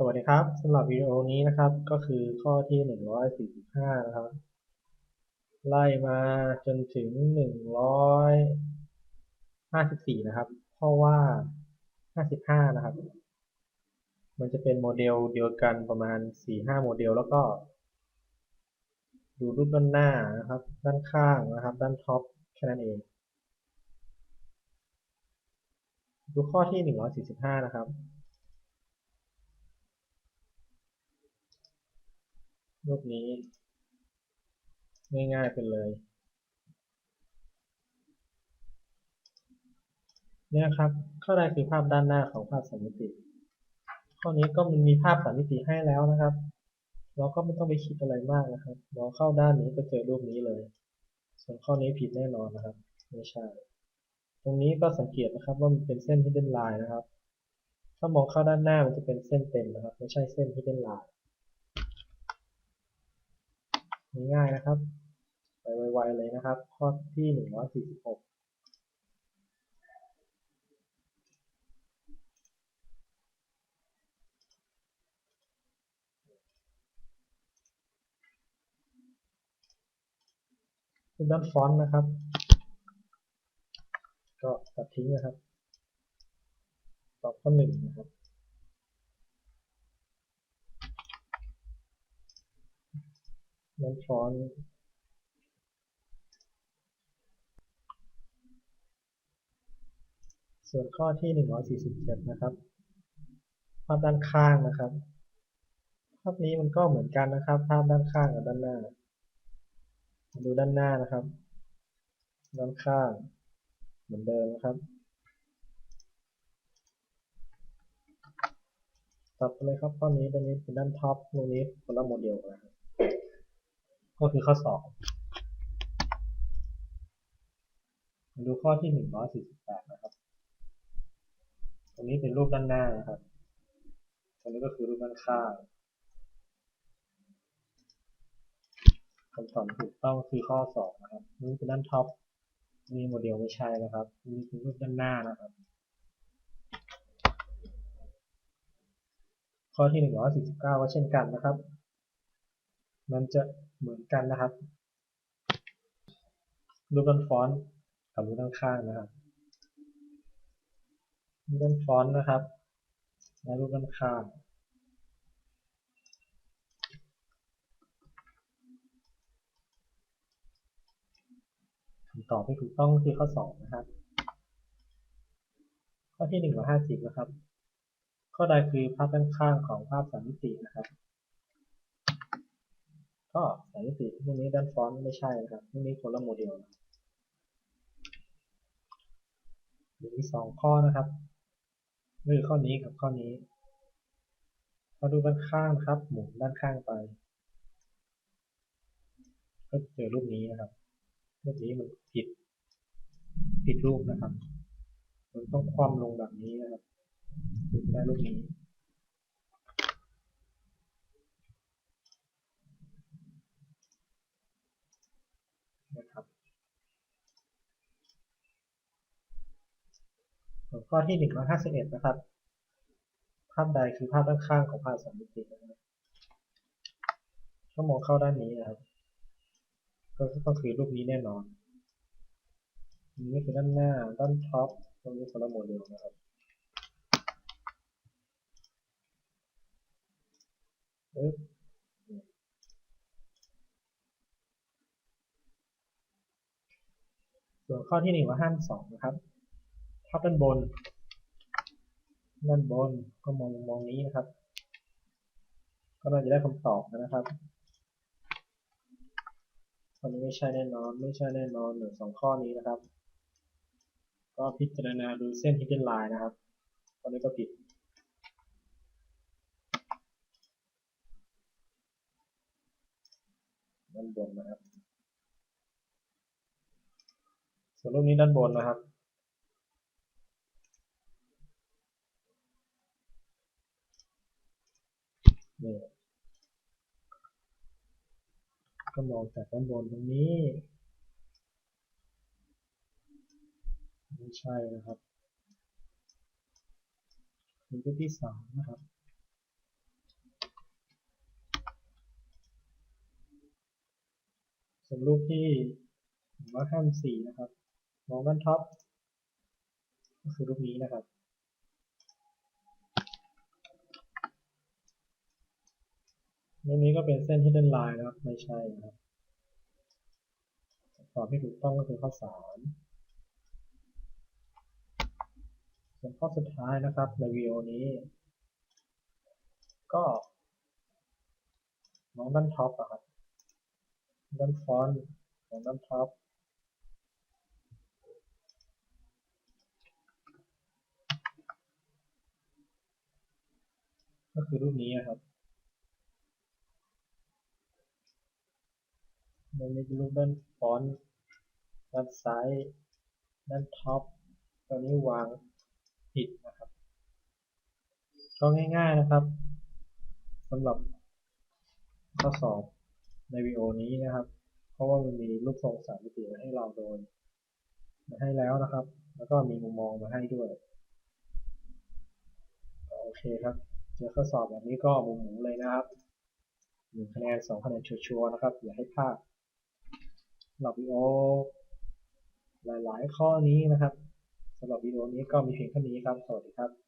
สวัสดีครับสำหรับวิดีโอนี้นะครับก็คือข้อที่ 145 นะครับ ไล่มาจนถึง 154 นะครับ เพราะว่า 55 นะครับ มันจะเป็นโมเดลเดียวกันประมาณ 4-5 โมเดลแล้วก็ ดูรูปด้านหน้านะครับ ด้านข้างนะครับ ด้านท็อปแค่นั้นเอง ดูข้อที่ 145 นะครับ รูปนี้ ง่ายๆไปเลยเนี่ยครับ ข้อใดคือภาพด้านหน้าของภาพสามมิติ ข้อนี้ก็มันมีภาพสามมิติให้แล้วนะครับ เราก็ไม่ต้องไปคิดอะไรมากนะครับ เราเข้าด้านนี้ก็เจอรูปนี้เลย ส่วนข้อนี้ผิดแน่นอนนะครับ ไม่ใช่ ตรงนี้ก็สังเกตนะครับว่ามันเป็นเส้น hidden line นะครับ ถ้ามองเข้าด้านหน้ามันจะเป็นเส้นเต็มนะครับ ไม่ใช่เส้น hidden line ง่ายๆนะครับ ไปไวๆเลยนะครับ ข้อที่ 146เป็นด้านฟอนต์นะครับ ก็ตัดทิ้งนะครับ ตอบข้อหนึ่งนะครับ ด้านฟอนส่วนข้อที่ 147 นะครับ ภาพด้านข้างนะครับ ภาพนี้มันก็เหมือนกันนะครับ ภาพด้านข้างกับด้านหน้า ดูด้านหน้านะครับ ด้านข้าง เหมือนเดิมนะครับ ตัดไปเลยครับข้อนี้ด้านนี้เป็นด้านท็อปตรงนี้คนละโมเดลนะครับ ก็คือข้อสอบมาดูข้อที่148นะครับ ตรงนี้เป็นรูปด้านหน้านะครับ ตรงนี้ก็คือรูปด้านข้างคำตอบถูกต้องคือข้อ2นะครับ นี่เป็นด้านท็อป นี่โมเดลไม่ใช่นะครับ นี่คือรูปด้านหน้านะครับ ข้อที่149ก็เช่นกันนะครับ มันจะ เหมือนกันนะครับรูปด้านฟอนต์กับรูด้านข้างนะครับรูปด้านฟอนต์นะครับ และรูปด้านข้างคำตอบที่ถูกต้องคือข้อ2นะครับ ข้อที่150นะครับ ข้อใดคือภาพด้านข้างของภาพสามมิตินะครับ ก็สามมิติพวกนี้ด้านฟอนต์ไม่ใช่นะครับพวกนี้คนละโมเดลนะมีสองข้อนะครับคือข้อนี้กับข้อนี้มาดูด้านข้างครับ หมุนด้านข้างไป ก็เจอรูปนี้นะครับ รูปนี้มันผิด ผิดรูปนะครับ มันต้องคว่ำลงแบบนี้นะครับถึงได้รูปนี้ นะครับ ส่วข้อที่151นะครับ ภาพใดคือภาพด้านข้างของภาพสามมิตินะครับถ้ามองเข้าด้านนี้นะครับ ก็ต้องคือรูปนี้แน่นอนนี้คือด้านหน้า ด้านท็อป ตรงนี้คนละโมเดลนะครับปึ๊บส่วนข้อที่หนึ่งว่าห้ามสองนะครับ ภาพด้านบน ด้านบนก็มองมองนี้นะครับ ก็เราจะได้คำตอบนะครับข้อนนี้ไม่ใช่แน่นอน ไม่ใช่แน่นอนหนึ่งสองข้อนี้นะครับ ก็พิจารณาดูเส้น hidden line นะครับข้อนี้ก็ผิดด้านบนนะครับ ส่วนรูปนี้ด้านบนนะครับ ก็มองจากด้านบนตรงนี้ ไม่ใช่นะครับเป็นรูปที่สองนะครับส่วนรูปที่ผมว่าข้ามสีนะครับ มองด้านท็อปก็คือรูปนี้นะครับ ตรูปนี้ก็เป็นเส้น hidden line นะครับ ไม่ใช่นะครับตอบที่ถูกต้องก็คือข้อสามส่วนข้อสุดท้ายนะครับในวิดีโอนี้ ก็มองด้านท็อปอะครับด้านฟอนต์ของด้านท็อปก็คือรูปนี้อะครับ มันมีรูปด้านฟอนต์ด้านซ้ายด้านท็อปตอนนี้วางผิดนะครับก็ง่ายๆนะครับสำหรับข้อสอบในวิดีโอนี้นะครับ เพราะว่ามันมีรูปทรงสามมิติมาให้เราโดยมาให้แล้วนะครับ แล้วก็มีมุมมองมาให้ด้วย โอเคครับ เจอข้อสอบแบบนี้ก็มุมหมูเลยนะครับหนึ่งคะแนนสองคะแนนชัวร์ๆนะครับ อย่าให้พลาด หรับวิดีโอหลาย ๆ ข้อนี้นะครับสำหรับวิดีโอนี้ก็มีเพียงเท่านี้ครับ สวัสดีครับ